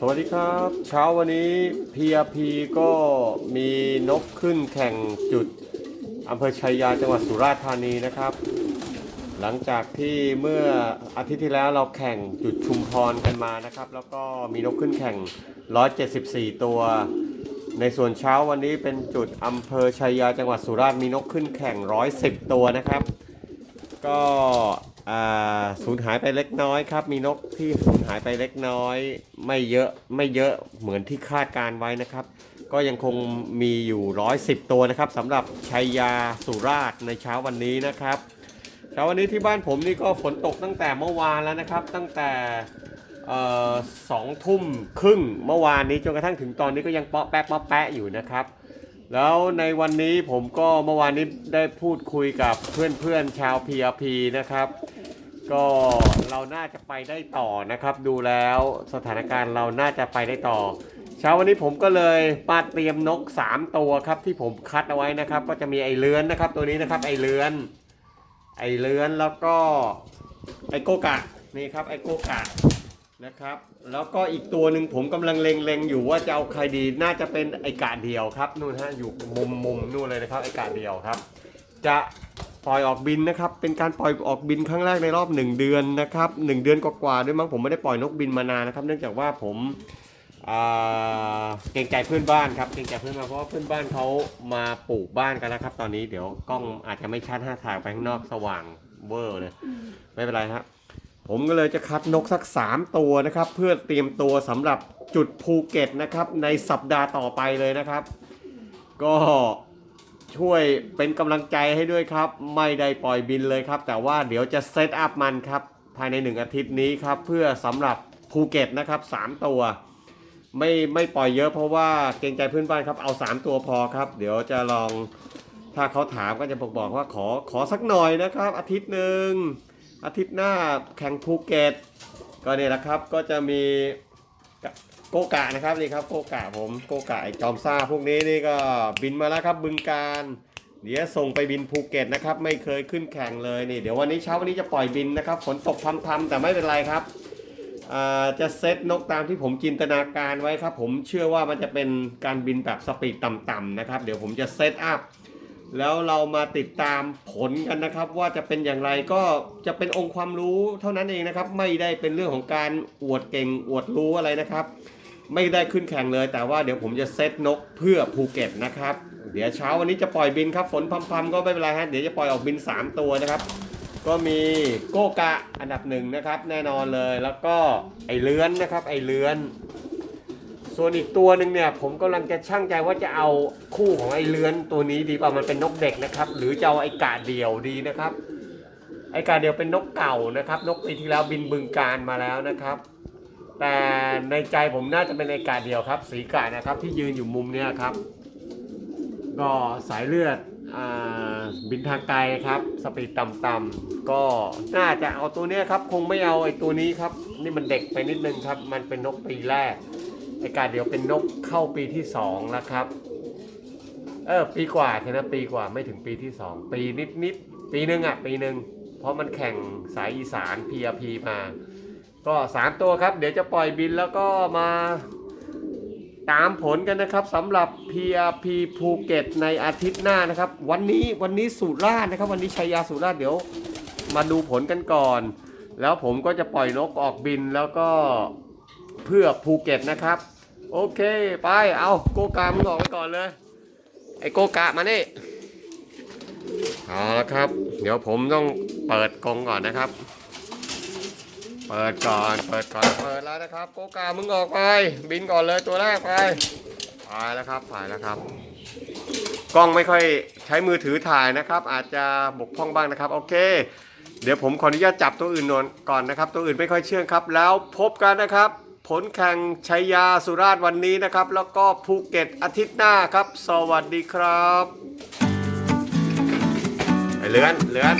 สวัสดีครับ เช้าวันนี้ PRP ก็มีนกขึ้นแข่งจุดอำเภอชัยยาจังหวัดสุราษฎร์ธานีนะครับ หลังจากที่เมื่ออาทิตย์ที่แล้วเราแข่งจุดชุมพรกันมานะครับ แล้วก็มีนกขึ้นแข่ง 174 ตัว ในส่วนเช้าวันนี้เป็นจุดอำเภอชัยยาจังหวัดสุราษฎร์มีนกขึ้นแข่ง 110 ตัวนะครับ ก็ สูญหายไปเล็กน้อยครับ มีนกที่สูญหายไปเล็กน้อย ไม่เยอะไม่เยอะเหมือนที่คาดการไว้นะครับ ก็ยังคงมีอยู่ 110 ตัวนะครับสำหรับชัยยาสุราษฎร์ในเช้าวันนี้นะครับเช้าวันนี้ที่บ้านผมนี่ก็ฝนตกตั้งแต่เมื่อวานแล้วนะครับ ตั้งแต่สองทุ่มครึ่งเมื่อวานนี้จนกระทั่งถึงตอนนี้ก็ยังเปาะแปะเปาะแปะอยู่นะครับ แล้วในวันนี้ผมก็เมื่อวานนี้ได้พูดคุยกับเพื่อนๆชาว PRP นะครับ ก็เราน่าจะไปได้ต่อนะครับ ดูแล้วสถานการณ์เราน่าจะไปได้ต่อ เช้าวันนี้ผมก็เลยมาเตรียมนก 3 ตัวครับที่ผมคัดเอาไว้นะครับ ก็จะมีไอเลือนนะครับ ตัวนี้นะครับไอเลือน ไอเลือนแล้วก็ไอโกกะนี่ครับไอโกกะนะครับแล้วก็อีกตัวหนึ่งผมกำลังเล็งๆอยู่ว่าจะเอาใครดีน่าจะเป็นไอกะเดียวครับนู่นฮะอยู่มุมมุมนู่นเลยนะครับไอกะเดียวครับ จะ ปล่อยออกบินนะครับ เป็นการปล่อยออกบินครั้งแรกในรอบ 1 เดือนนะครับ1เดือนกว่าๆด้วยมั้งผมไม่ได้ปล่อยนกบินมานานนะครับ เนื่องจากว่าผมเกรงใจเพื่อนบ้านครับเกรงใจเพื่อนบ้านเพราะว่าเพื่อนบ้านเขามาปลูกบ้านกันแล้วครับ ตอนนี้เดี๋ยวกล้องอาจจะไม่ชัดห้าถ่ายไปข้างนอกสว่างเวอร์เลยไม่เป็นไรครับผมก็เลยจะคัดนกสัก 3 ตัวนะครับ เพื่อเตรียมตัวสำหรับจุดภูเก็ตนะครับ ในสัปดาห์ต่อไปเลยนะครับ ก็ ช่วยเป็นกำลังใจให้ด้วยครับ ไม่ได้ปล่อยบินเลยครับ แต่ว่าเดี๋ยวจะเซตอัพมันครับ ภายใน 1 อาทิตย์นี้ครับ เพื่อสำหรับภูเก็ตนะครับ 3 ตัว ไม่ไม่ปล่อยเยอะเพราะว่าเกรงใจเพื่อนบ้านครับ เอา 3 ตัวพอครับ เดี๋ยวจะลองถ้าเขาถามก็จะบอกบอกว่าขอขอสักหน่อยนะครับ อาทิตย์หนึ่งอาทิตย์หน้าแข่งภูเก็ตก็เนี่ยแหละครับก็จะมี กกะนะครับนี่ครับโกกะผมโกกะไอจอมซ่าพวกนี้นี่ก็บินมาแล้วครับบึงการเดี๋ยวส่งไปบินภูเก็ตนะครับ ไม่เคยขึ้นแข่งเลยนี่เดี๋ยววันนี้เช้าวันนี้จะปล่อยบินนะครับฝนตกพรำๆแต่ไม่เป็นไรครับจะเซตนกตามที่ผมจินตนาการไว้ครับ ผมเชื่อว่ามันจะเป็นการบินแบบสปีดต่ำๆนะครับ เดี๋ยวผมจะเซตอัพแล้วเรามาติดตามผลกันนะครับ ว่าจะเป็นอย่างไรก็จะเป็นองค์ความรู้เท่านั้นเองนะครับ ไม่ได้เป็นเรื่องของการอวดเก่งอวดรู้อะไรนะครับ ไม่ได้ขึ้นแข่งเลย แต่ว่าเดี๋ยวผมจะเซตนกเพื่อภูเก็ตนะครับ เดี๋ยวเช้าวันนี้จะปล่อยบินครับฝนพรำๆก็ไม่เป็นไรฮะเดี๋ยวจะปล่อยออกบิน 3 ตัวนะครับ ก็มีโกกะอันดับหนึ่งนะครับแน่นอนเลยแล้วก็ไอเลื้อนนะครับไอเลื้อน ส่วนอีกตัวหนึ่งเนี่ยผมกำลังจะช่างใจว่าจะเอาคู่ของไอเลื้อนตัวนี้ดีเปล่ามันเป็นนกเด็กนะครับ หรือจะเอาไอกาเดียวดีนะครับ ไอกาเดียวเป็นนกเก่านะครับ นกปีที่แล้วบินบึงการมาแล้วนะครับ แต่ในใจผมน่าจะเป็นไอกาเดียวครับ สีกานะครับ ที่ยืนอยู่มุมเนี้ยครับ ก็สายเลือดอบินทางไกลครับ สปีดต่ำๆก็น่าจะเอาตัวเนี้ยครับ คงไม่เอาไอตัวนี้ครับ นี่มันเด็กไปนิดนึงครับ มันเป็นนกปีแรกไอกาเดียวเป็นนกเข้าปีที่สองแล้วครับเออปีกว่าใช่ไหมปีกว่าไม่ถึงปีที่สองปีนิดนิดๆปีหนึ่งอะปีหนึ่งเพราะมันแข่งสายอีสาน PRP มา ก็สามตัวครับ เดี๋ยวจะปล่อยบินแล้วก็มาตามผลกันนะครับสำหรับ PRP ภูเก็ตในอาทิตย์หน้านะครับ วันนี้วันนี้สุราษฎร์นะครับ วันนี้ชัยยาสุราษฎร์เดี๋ยวมาดูผลกันก่อน แล้วผมก็จะปล่อยนกออกบินแล้วก็เพื่อภูเก็ตนะครับ โอเคไปเอาโกกามึงออกไปก่อนเลย ไอโกกะมานี่เอาละครับ เดี๋ยวผมต้องเปิดกรงก่อนนะครับ เปิดก่อน เปิดก่อน เปิดแล้วนะครับโกกา มึงออกไป บินก่อนเลยตัวแรกไปไปแล้วครับถ่ายแล้วครับ กล้องไม่ค่อยใช้มือถือถ่ายนะครับ อาจจะบกพร่องบ้างนะครับ โอเค เดี๋ยวผมขออนุญาตจับตัวอื่นนอนก่อนนะครับ ตัวอื่นไม่ค่อยเชื่องครับ แล้วพบกันนะครับ ผลแข่งชัยยาสุราษฎร์วันนี้นะครับ แล้วก็ภูเก็ตอาทิตย์หน้าครับ สวัสดีครับไอเลือนเลือน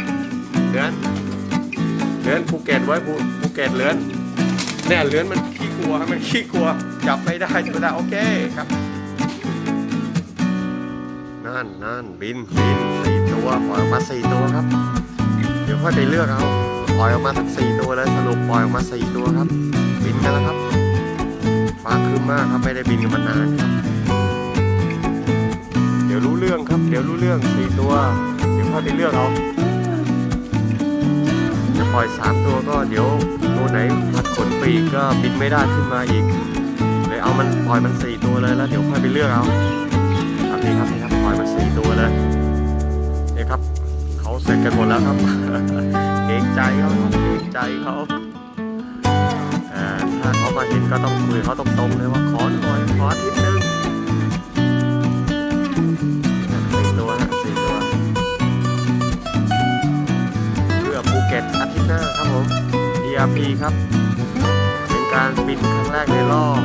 เลือน เลือนภูเก็ตไว้ภูภูเก็ตเลือนเนี่ยเลือนมันขี้กลัวมันขี้กลัวจับไม่ได้จับไม่ได้โอเคครับนั่นนั่นบินบินสี่ตัวปล่อยออกมาสี่ตัวครับ เดี๋ยวค่อยไปเลือกเอาปล่อยออกมาทั้งสี่ตัวเลยสรุปปล่อยออกมาสี่ตัวครับ บินกันแล้วครับไปมากครับไม่ได้บินกันมานานครับเดี๋ยวรู้เรื่องครับ เดี๋ยวรู้เรื่องสี่ตัว เดี๋ยวค่อยไปเลือกเอา ล่อยสามตัวก็เดี๋ยวตัวไหนพัดขนปีกก็บินไม่ได้ขึ้นมาอีกเลยเอามันปล่อยมันสี่ตัวเลยแล้วเดี๋ยวค่อยไปเลือกเอาครับนี่ครับนี่ครับปล่อยมันสี่ตัวเลยนี่ครับเขาเสร็จกันหมดแล้วครับเกรงใจเขาเกรงใจเขาถ้าเขามาเห็นก็ต้องคุยเขาตรงๆเลยว่าขอหน่อยขอทิ PRP ครับ เป็นการบินครั้งแรกในรอบ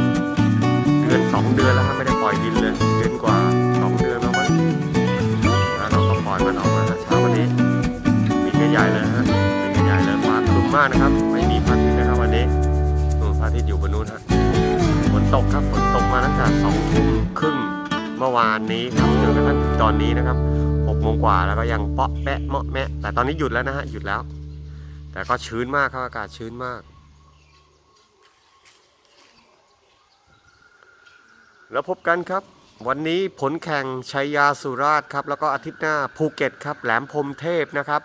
เดือนสองเดือนแล้วครับไม่ได้ปล่อยบินเลยเดือนกว่าสองเดือนแล้วมั้งแล้วเราก็ปล่อยมันออกมาเช้าวันนี้บินใหญ่เลยฮะบินใหญ่เลยฟ้าครึ้มมากนะครับ ไม่มีพระอาทิตย์นะครับวันนี้นู่นพระอาทิตย์อยู่บนนู้นฮะฝนตกครับฝนตกมาตั้งแต่สองทุ่มครึ่งเมื่อวานนี้ครับจนกระทั่งตอนนี้นะครับหกโมงกว่าแล้วก็ยังเปาะแปะเมาะแมะแต่ตอนนี้หยุดแล้วนะฮะหยุดแล้ว แต่ก็ชื้นมากครับ อากาศชื้นมาก แล้วพบกันครับ วันนี้ผลแข่งชัยยาสุราษฎร์ครับ แล้วก็อาทิตย์หน้าภูเก็ตครับ แหลมพรมเทพนะครับ